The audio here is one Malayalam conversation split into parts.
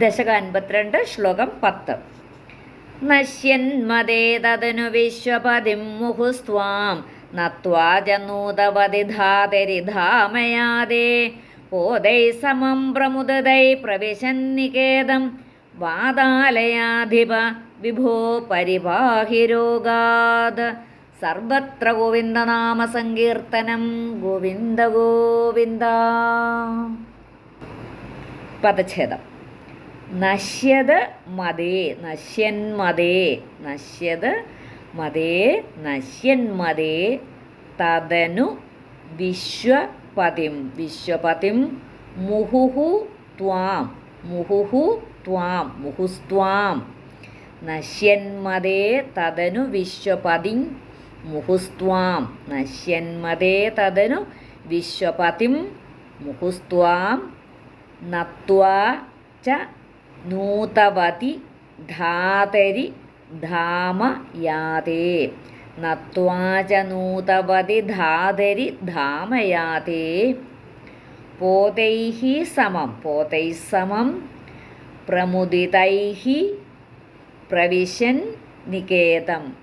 ദശക അൻപത്തിരണ്ട് ശ്ലോകം പത്ത്. നശ്യന്മതേതനു വിശ്വപതിം മുഹുസ്വാം നത്വാജനൂതവതി ധാതരിധാമയാദേ പോതൈ സമം പ്രമുദതൈ പ്രവിശന്നികേതം വാതാലയാധിപ വിഭോ പരിപാഹി രോഗാത് സർവത്ര ഗോവിന്ദനാമ സങ്കീർത്തനം ഗോവിന്ദ ഗോവിന്ദ. പദച്ഛേദം. നശ്യത് മതേ നശ്യന്മതേ നശ്യത് മതേ നശ്യന്മതേ തദനു വിശ്വപതിം വിശ്വപതിം മുഹുഹു ത്വാം മുഹുഹു ത്വാം മുഹുസ്ത്വാം. നശ്യന്മതേ തദനു വിശ്വപതിം മുഹുസ്ത്വാം. നശ്യന്മതേ തദനു വിശ്വപതിം മുഹുസ്ത്വാം. നത്വാ ച നൂതവതി ധാതരി ധാമ യാതേ. നത്വാച നൂതവതി ധാതരി ധാമയാതേ പോതൈः സമം പോതൈः സമം പ്രമുദിതൈः പ്രവിശൻ നികേതം.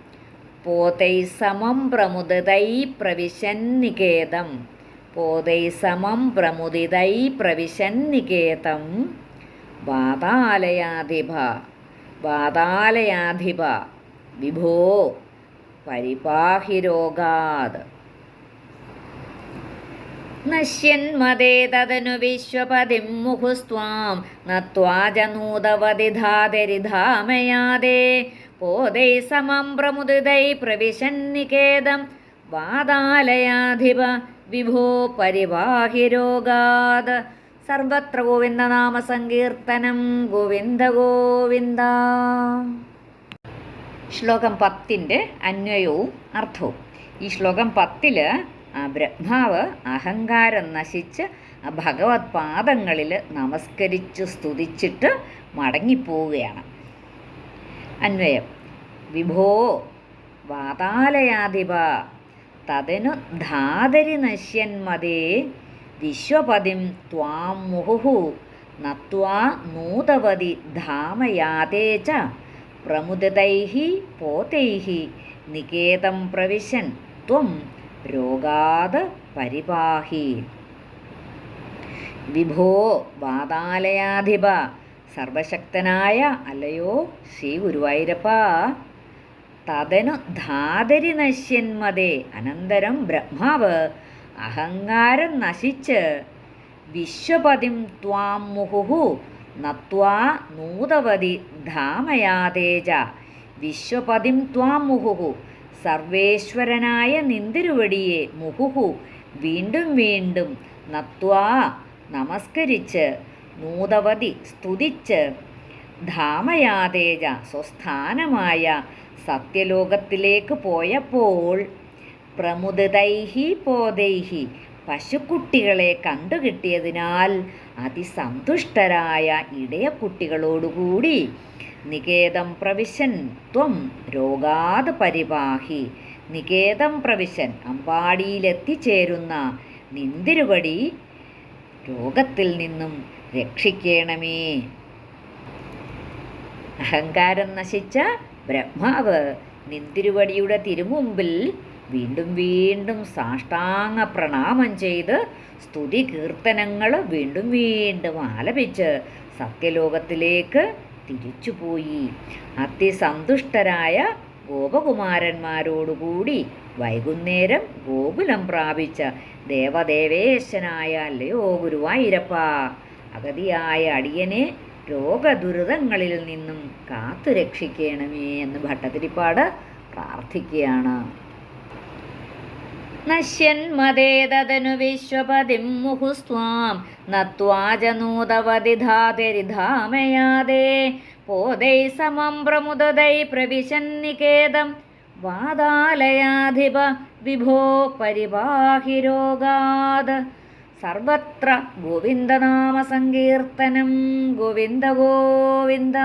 പോതൈ സമം പ്രമുദിതൈ പ്രവിശൻ നികേതം. പോതൈ സമം പ്രമുദിതൈ പ്രവിശൻ നികേതം. വാതാലയാധിപ വാതാലയാധിപ വിഭോ പരിപാഹി രോഗാത്. നശ്യന്മതേ തദനു വിശ്വപതിം മുഹുസ്വാം നത്വാജനൂതവതി ധാതരിധാമയാദേ പോതൈ സമം പ്രമുദിതൈ പ്രവിശന്നികേതം വാതാലയാധിപ വിഭോ പരിവാഹി രോഗാത്. സർവത്ര ഗോവിന്ദനാമ സങ്കീർത്തനം ഗോവിന്ദ ഗോവിന്ദ. ശ്ലോകം പത്തിന്റെ അന്വയവും അർത്ഥവും. ഈ ശ്ലോകം പത്തിൽ ബ്രഹ്മാവ് അഹങ്കാരം നശിച്ച് ഭഗവത് പാദങ്ങളിൽ നമസ്കരിച്ച് സ്തുതിച്ചിട്ട് മടങ്ങിപ്പോവുകയാണ്. അന്വയം. വിഭോ വാതാലയാധിപ തതിനു ധാതരി നശ്യന്മതേ വിശ്വപതിം ത്വാം മുഹുഹു നത്വാ നൂതവതി ധാമയാതേ ച പ്രമുദിതൈः പോതൈः നികേതം പ്രവിശൻ ത്വം രോഗാത് പരിപാഹി. വിഭോ വാതാലയാധിപ സർവശക്തനായ അല്ലയോ ശ്രീ ഗുരുവായൂരപ്പ തതനു ധാതരി നശ്യന്മതേ അനന്തരം ബ്രഹ്മാവ് അഹങ്കാരം നശിച്ച് വിശ്വപതിം ത്വാം മുഹുഹു നത്വാ നൂതവതി ധാമയാതേജ. വിശ്വപതിം ത്വാം മുഹുഹു സർവേശ്വരനായ നിന്തിരുവടിയെ മുഹുഹു വീണ്ടും വീണ്ടും നത്വാ നമസ്കരിച്ച് നൂതവതി സ്തുതിച്ച് ധാമയാതേജ സ്വസ്ഥാനമായ സത്യലോകത്തിലേക്ക് പോയപ്പോൾ പ്രമുദിതൈഹി പോതൈഹി പശുക്കുട്ടികളെ കണ്ടുകിട്ടിയതിനാൽ അതിസന്തുഷ്ടരായ ഇടയക്കുട്ടികളോടുകൂടി നികേതം പ്രവിശൻ ത്വം രോഗാത് പരിപാഹി നികേതം പ്രവിശൻ അമ്പാടിയിലെത്തിച്ചേരുന്ന നിന്തിരുപടി രോഗത്തിൽ നിന്നും രക്ഷിക്കണമേ. അഹങ്കാരം നശിച്ച ബ്രഹ്മാവ് നിന്തിരുവടിയുടെ തിരുമുമ്പിൽ വീണ്ടും വീണ്ടും സാഷ്ടാംഗ പ്രണാമം ചെയ്ത് സ്തുതി കീർത്തനങ്ങൾ വീണ്ടും വീണ്ടും ആലപിച്ച് സത്യലോകത്തിലേക്ക് തിരിച്ചുപോയി. അതിസന്തുഷ്ടരായ ഗോപകുമാരന്മാരോടുകൂടി വൈകുന്നേരം ഗോകുലം പ്രാപിച്ച ദേവദേവേശനായ അല്ലയോ ഗുരുവായൂരപ്പ അഗതിയായ അടിയനെ രോഗദുരിതങ്ങളിൽ നിന്നും കാത്തു രക്ഷിക്കണമേ എന്ന് ഭട്ടതിരിപ്പാട് പ്രാർത്ഥിക്കുകയാണ്. നശ്യന്മതേ തദനു വിശ്വപതിം മുഹുസ്വാം നത്വാജനൂതവതി ധാതരിധാമയാദേ പോതൈ സമം പ്രമുദതൈ പ്രവിശന്നികേതം. വാതാലയാധിപ വിഭോ പരിപാഹി രോഗാത് സർവത്ര ഗോവിന്ദനാമസങ്കീർത്തനം ഗോവിന്ദ ഗോവിന്ദ